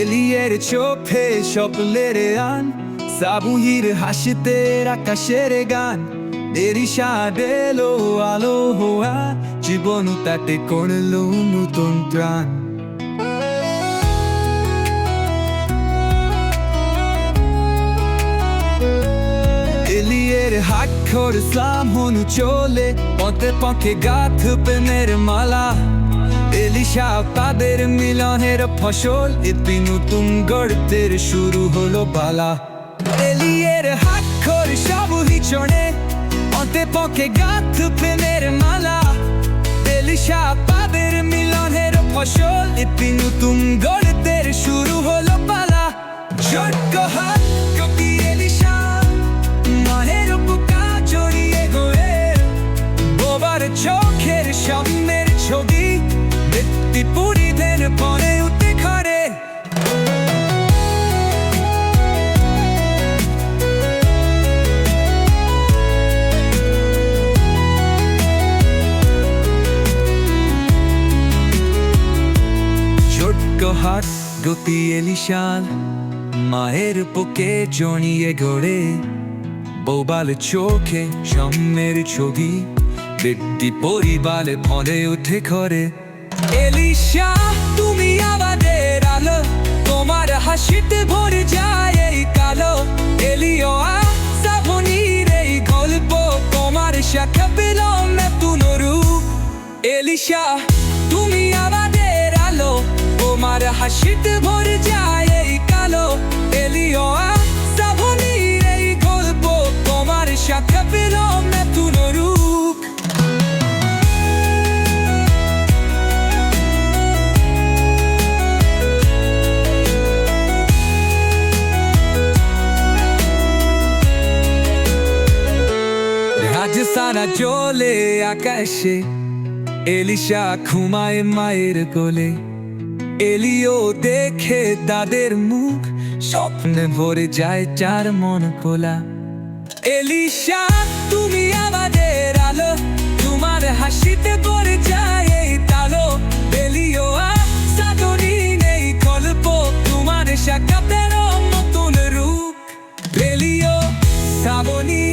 এলিয়ের চোখে স্বপ্নের আন, সাবুহির হাসিতে আকাশের গান। এরিশা দেলো আলো হওয়া, জীবন তাতে করল নতুন প্রাণ এলিয়ের হাক্ষর ইসলাম হনু চলে, পথে পথে গাথ প্রেমের মালা। এলিশা, তাদের মিলনের ফসল এতে নতুন গড়তের শুরু হলো পালা। এলিয়ের হাক্ষর সব হিচড়ে পথে পথে গাথ প্রেমের মালা। এলিশা, তাদের মিলনের ফসল এতে নতুন গড়তের শুরু হলো পালা। ছোট্ট হাত গতি এলিশান মায়ের বুকে জড়িয়ে গড়ে। বোবাল চোখে সামনের ছবি ব্যক্তি পরিবারে ভরে উঠে ঘরে। এলিশা, তুমি আমাদের আলো, তোমার হাসিতে ভরে যায় এই কালো। এলিও সাবনির এই গল্প তোমার শাখা পেল নতুন এলিশা, তুমি হাসিতে ভরে যায় এই কালো এলিও সাবনির এই গল্প তোমার শাখা পেল নতুন রূপ। রাজ সারা চলে আকাশে, এলিশা ঘুমায় মায়ের কোলে। এলিও দেখে তাদের মুখ স্বপ্নে ভরে যায় চার মন খোলা। এলিশা, তুমি আমাদের আলো, তোমার হাসিতে ভরে যায় এই তালো। এলিও নেই তোমার নতুন রূপ। এলিও শ্রাবণী,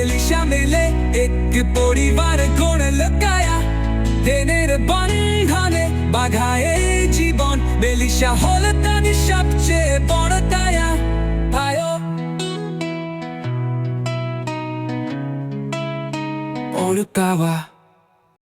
এলিশা মেলে এক পরিবার গড়ে লকায়া। দিনের বন্ধনে বাঘায় জীবন। বেলিশা হল তাদের সবচেয়ে বড় তায়া ভায়ো ওরকাওয়া